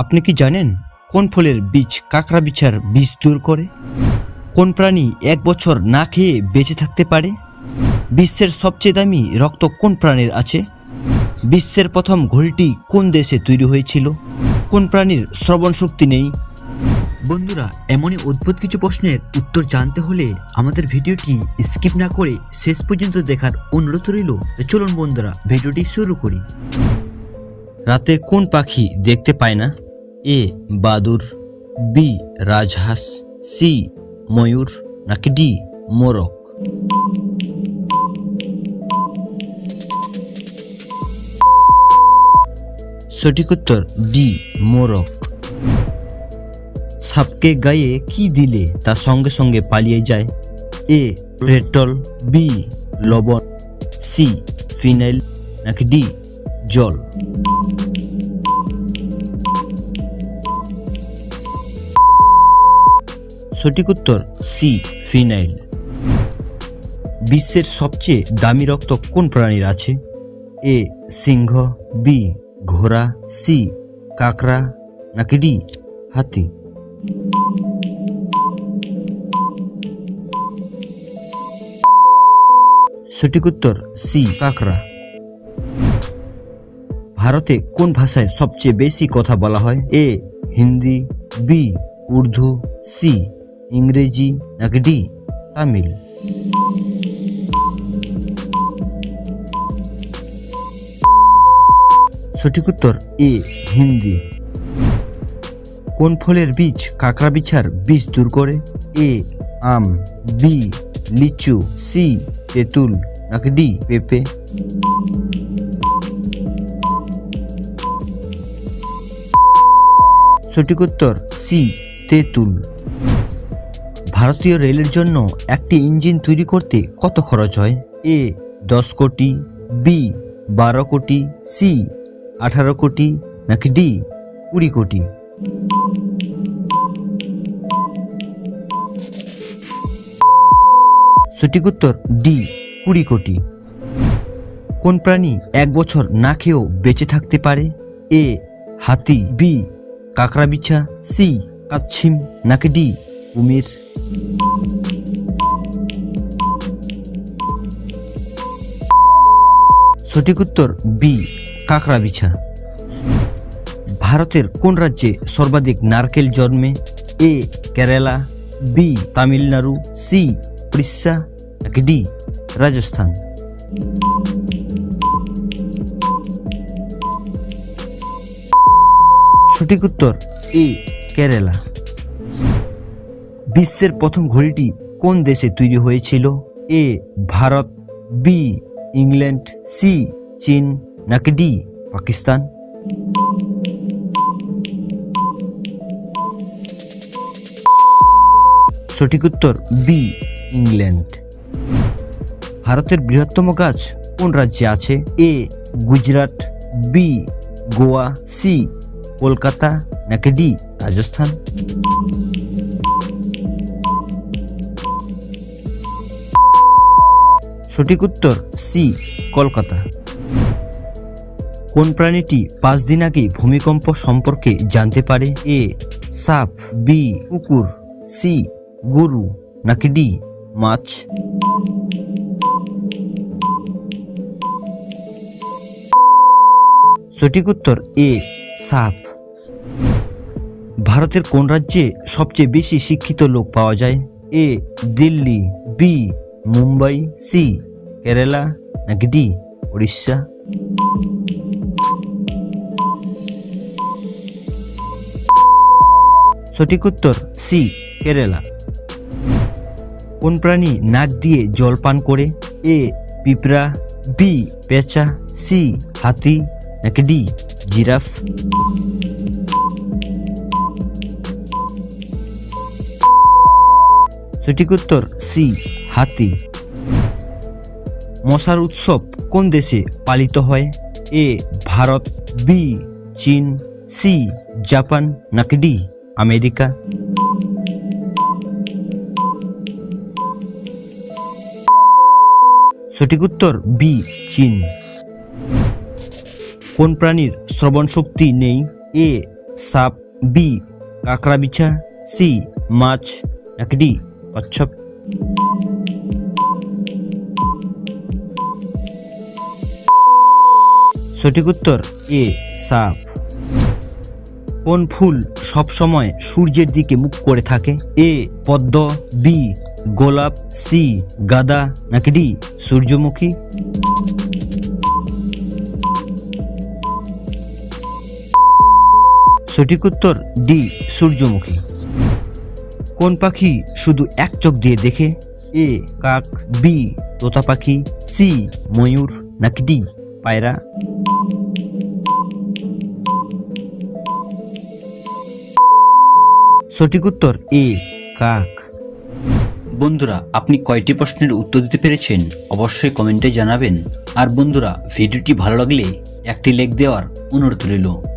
আপনি কি জানেন কোন ফলের বীজ কাঁকড়া বিছার বীজ দূর করে? কোন প্রাণী এক বছর না খেয়ে বেঁচে থাকতে পারে? বিশ্বের সবচেয়ে দামি রক্ত কোন প্রাণীর আছে? বিশ্বের প্রথম ঘড়িটি কোন দেশে তৈরি হয়েছিল? কোন প্রাণীর শ্রবণ শক্তি নেই? বন্ধুরা, এমনই অদ্ভুত কিছু প্রশ্নের উত্তর জানতে হলে আমাদের ভিডিওটি স্কিপ না করে শেষ পর্যন্ত দেখার অনুরোধ রইল। চলুন বন্ধুরা, ভিডিওটি শুরু করি। রাতে কোন পাখি দেখতে পায় না? এ বাদুর, বি রাজহাঁস, সি ময়ূর, নাকি ডি মোরক সঠিক উত্তর, ডি মোরক সাপকে গায়ে কি দিলে তা সঙ্গে সঙ্গে পালিয়ে যায়? এ পেট্রোল বি লবণ, সি ফিনাইল, নাকি ডি জল? সঠিক উত্তর সি, ফিনাইল। বিশ্বের সবচেয়ে দামি রক্ত কোন প্রাণীর আছে? এ, সিংহ, বি, ঘোড়া, সি, কাকড়া, নাকি ডি, হাতি? সঠিক উত্তর সি, কাকড়া। ভারতে কোন ভাষায় সবচেয়ে বেশি কথা বলা হয়? A, Hindi, B, Urdu, C ইংরেজি নাকি ডি তামিল। সঠিক উত্তর এ, হিন্দি। কোন ফলের বীজ কাঁকড়া বিছার বীজ দূর করে? এ, আম, বি, লিচু, সি, তেঁতুল নাকি ডি পেঁপে। সঠিক উত্তর সি, তেঁতুল। ভারতীয় রেলের জন্য একটি ইঞ্জিন তৈরি করতে কত খরচ হয়? এ, দশ কোটি, বি, বারো কোটি, সি, আঠারো কোটি, নাকি ডি, কুড়ি কোটি? সঠিক উত্তর, ডি, কুড়ি কোটি। কোন প্রাণী এক বছর না খেয়েও বেঁচে থাকতে পারে? এ, হাতি, বি কাকড়া বিছা সি, কাচ্ছিম, নাকি ডি কুমির সঠিক উত্তর বি কাকড়া বিছা ভারতের কোন রাজ্যে সর্বাধিক নারকেল জন্মে? A, Kerala, B, Tamil Nadu, C, Orissa D, Rajasthan? সঠিক উত্তর এ, কেরালা। বিশ্বের প্রথম ঘড়িটি কোন দেশে তৈরি হয়েছিল? A, Bharat, B, England, C, চীন, নাকি ডি, পাকিস্তান? সঠিক উত্তর, বি, ইংল্যান্ড। ভারতের বৃহত্তম গাছ কোন রাজ্যে আছে? A, Gujarat, B, Goa, C, Kolkata, নাকি ডি, রাজস্থান? সঠিক উত্তর সি, কলকাতা। কোন প্রাণীটি পাঁচ দিন আগে ভূমিকম্প সম্পর্কে জানতে পারে? এ, সাপ, বি, কুকুর, সি, গরু, নাকি ডি, মাছ? সঠিক উত্তর এ, সাপ। ভারতের কোন রাজ্যে সবচেয়ে বেশি শিক্ষিত লোক পাওয়া যায়? A, Delhi, B, Mumbai, C Kerala নাকি ডি উড়িষ্যা সঠিক উত্তর সি কেরালা কোন প্রাণী নাক দিয়ে জল পান করে এ পিঁপড়া বি, পেঁচা সি হাতি নাকি ডি জিরাফ সঠিক উত্তর সি হাতি। মশার উৎসব কোন দেশে পালিত হয়? এ, ভারত, বি, চীন, সি, জাপান, নাকি ডি, আমেরিকা? সঠিক উত্তর, বি, চীন। কোন প্রাণীর শ্রবণ শক্তি নেই? এ, সাপ, বি কাঁকড়া বিছা সি, মাছ, নাকি ডি, কচ্ছপ? সঠিক উত্তর, এ, সাপ। কোন ফুল সব সময় সূর্যের দিকে মুখ করে থাকে? এ, পদ্ম, বি, গোলাপ, সি, গাদা, নাকি ডি, সূর্যমুখী? সঠিক উত্তর, ডি, সূর্যমুখী। কোন পাখি শুধু এক চোখ দিয়ে দেখে? এ, কাক, বি, তোতা পাখি, সি, ময়ূর, নাকি ডি, পায়রা? সঠিক উত্তর এ, কাক। বন্ধুরা, আপনি কয়টি প্রশ্নের উত্তর দিতে পেরেছেন? অবশ্যই কমেন্টে জানাবেন। আর বন্ধুরা, ভিডিওটি ভালো লাগলে একটি লেখ দেওয়ার অনুরোধ রইল।